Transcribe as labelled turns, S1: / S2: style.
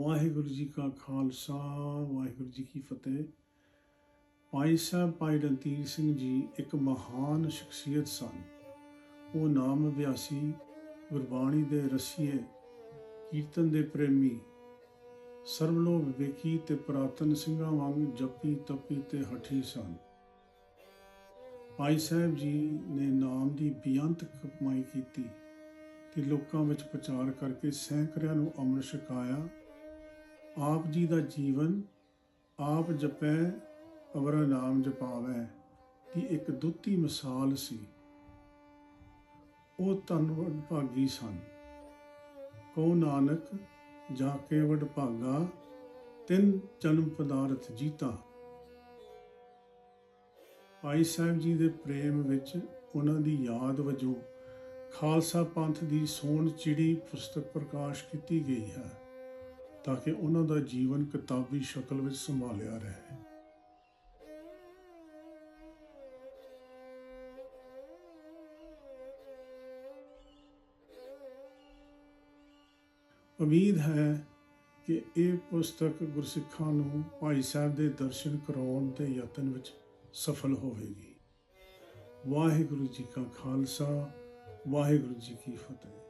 S1: ਵਾਹਿਗੁਰੂ ਜੀ ਕਾ ਖਾਲਸਾ, ਵਾਹਿਗੁਰੂ ਜੀ ਕੀ ਫਤਿਹ। ਭਾਈ ਸਾਹਿਬ, ਭਾਈ ਰਣਧੀਰ ਸਿੰਘ ਜੀ ਇੱਕ ਮਹਾਨ ਸ਼ਖਸੀਅਤ ਸਨ। ਉਹ ਨਾਮ ਅਭਿਆਸੀ ਗੁਰਬਾਣੀ ਦੇ ਰਸੀਏ, ਕੀਰਤਨ ਦੇ ਪ੍ਰੇਮੀ, ਸਰਵਲੋਕ ਵਿਵੇਕੀ ਤੇ ਪ੍ਰਾਤਨ ਸਿੰਘਾਂ ਵਾਂਗ ਜਪੀ ਤਪੀ ਤੇ ਹਠੀ ਸਨ। ਭਾਈ ਸਾਹਿਬ ਜੀ ਨੇ ਨਾਮ ਦੀ ਬੇਅੰਤ ਕਮਾਈ ਕੀਤੀ ਤੇ ਲੋਕਾਂ ਵਿੱਚ ਪ੍ਰਚਾਰ ਕਰਕੇ ਸੈਂਕੜਿਆਂ ਨੂੰ ਅੰਮ੍ਰਿਤ ਛਕਾਇਆ। ਆਪ ਜੀ ਦਾ ਜੀਵਨ ਆਪ ਜਪੈ, ਅਵਰ ਨਾਮ ਜਪਾਵੈ ਦੀ ਇੱਕ ਦੁੱਤੀ ਮਿਸਾਲ ਸੀ। ਉਹ ਧੰਨਵਾਦ ਭਾਗੀ ਸਨ। ਕੋ ਨਾਨਕ, ਜਾ ਕੇ ਵਡ ਭਾਗਾ, ਤਿੰਨ ਜਨਮ ਪਦਾਰਥ ਜੀਤਾ। ਭਾਈ ਸਾਹਿਬ ਜੀ ਦੇ ਪ੍ਰੇਮ ਵਿੱਚ ਉਹਨਾਂ ਦੀ ਯਾਦ ਵਜੋਂ ਖਾਲਸਾ ਪੰਥ ਦੀ ਸੋਨ ਚਿੜੀ ਪੁਸਤਕ ਪ੍ਰਕਾਸ਼ ਕੀਤੀ ਗਈ ਹੈ। ਤਾਂ ਕਿ ਉਹਨਾਂ ਦਾ ਜੀਵਨ ਕਿਤਾਬੀ ਸ਼ਕਲ ਵਿੱਚ ਸੰਭਾਲਿਆ ਰਹੇ। ਉਮੀਦ ਹੈ ਕਿ ਇਹ ਪੁਸਤਕ ਗੁਰਸਿੱਖਾਂ ਨੂੰ ਭਾਈ ਸਾਹਿਬ ਦੇ ਦਰਸ਼ਨ ਕਰਾਉਣ ਦੇ ਯਤਨ ਵਿੱਚ ਸਫਲ ਹੋਵੇਗੀ। ਵਾਹਿਗੁਰੂ ਜੀ ਕਾ ਖਾਲਸਾ, ਵਾਹਿਗੁਰੂ ਜੀ ਕੀ ਫਤਿਹ।